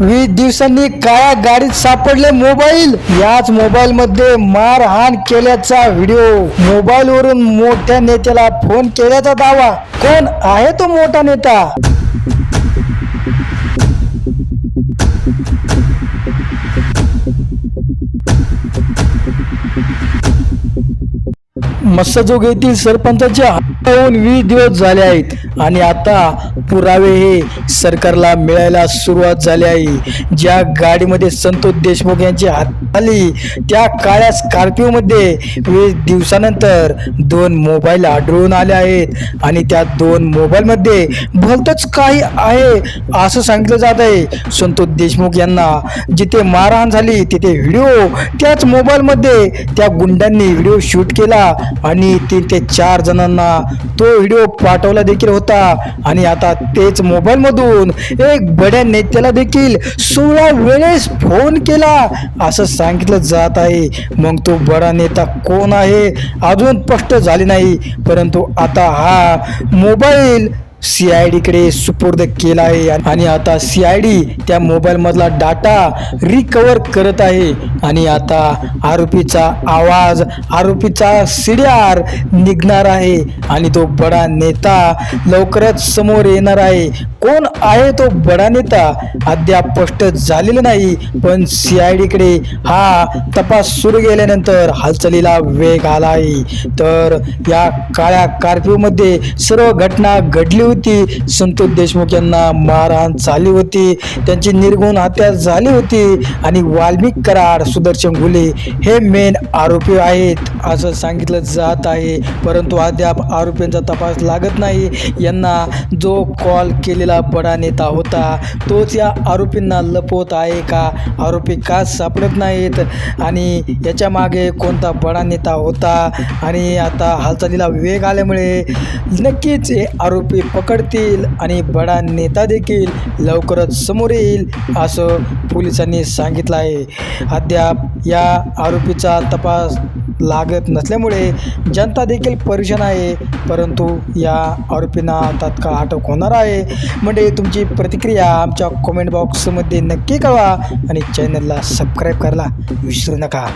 वीस दिवसांनी काळ्या गाडीत सापडले मोबाईल. याच मोबाईल मध्ये मारहाण केल्याचा व्हिडिओ. मोबाईल वरून मोठ्या नेत्याला फोन केल्याचा दावा. कोण आहे तो मोठा नेता? मत्स्यजोग येथील सरपंचाचे होऊन वीस दिवस झाले आहेत. आणि आता पुरावे हे सरकारला मिळायला सुरुवात झाली आहे. ज्या गाडीमध्ये संतोष देशमुख यांची हात आली त्या काळ्या स्कॉर्पिओ मध्ये वीस दिवसानंतर दोन मोबाईल आढळून आले आहेत. आणि त्या दोन मोबाईल मध्ये भलतच काही आहे असं सांगितलं जात आहे. संतोष देशमुख यांना जिथे मारहाण झाली तिथे व्हिडिओ त्याच मोबाईलमध्ये त्या गुंडांनी व्हिडिओ शूट केला. आणि तीन ते चार जणांना तो व्हिडिओ पाठवला देखील होता. आणि आता तेच मोबाईलमधून एक बड्या नेत्याला देखील सोळा वेळेस फोन केला. असं सांगितलं जात आहे. मग तो बडा नेता कोण आहे? अजून स्पष्ट झाले नाही. परंतु आता हा मोबाईल सी आय डीकडे सुपूर्द केला आहे. आणि आता सी आय डी त्या मोबाईलमधला डाटा रिकवर करत आहे. आणि आता आरोपीचा आवाज आरोपीचा सीडीआर निघणार आहे. आणि तो बडा नेता लवकरच समोर येणार आहे. कोण आहे तो बडा नेता? अद्याप स्पष्ट झालेलं नाही. पण सी आय डीकडे हा तपास सुरू केल्यानंतर हालचालीला वेग आला आहे. तर या काळ्या कारफ्यूमध्ये सर्व घटना घडली होती. संतोष देशमुख यांना मारहाण झाली होती. त्यांची निर्गुण हत्या झाली होती. आणि वाल्मिक कराड सुदर्शन घुले हे मेन आरोपी आहेत. असं सांगितलं जात आहे. परंतु अद्याप आरोपींचा तपास लागत नाही. यांना जो कॉल केलेला बडा नेता होता तोच या आरोपींना लपवत आहे का? आरोपी का सापडत नाहीत? आणि याच्या मागे कोणता बडा नेता होता? आणि आता हालचालीला वेग आल्यामुळे नक्कीच हे आरोपी पकडतील आणि बडा नेता देखील लवकरच समोर येईल असं पोलिसांनी सांगितलं आहे. अद्याप या आरोपीचा तपास लागत नसल्यामुळे जनता देखील परेशान आहे परंतु या आरोपींना तात्काळ अटक होणार आहे. म्हणजे तुमची प्रतिक्रिया आमच्या कमेंट बॉक्समध्ये नक्की कळवा आणि चॅनलला सबस्क्राईब करायला विसरू नका.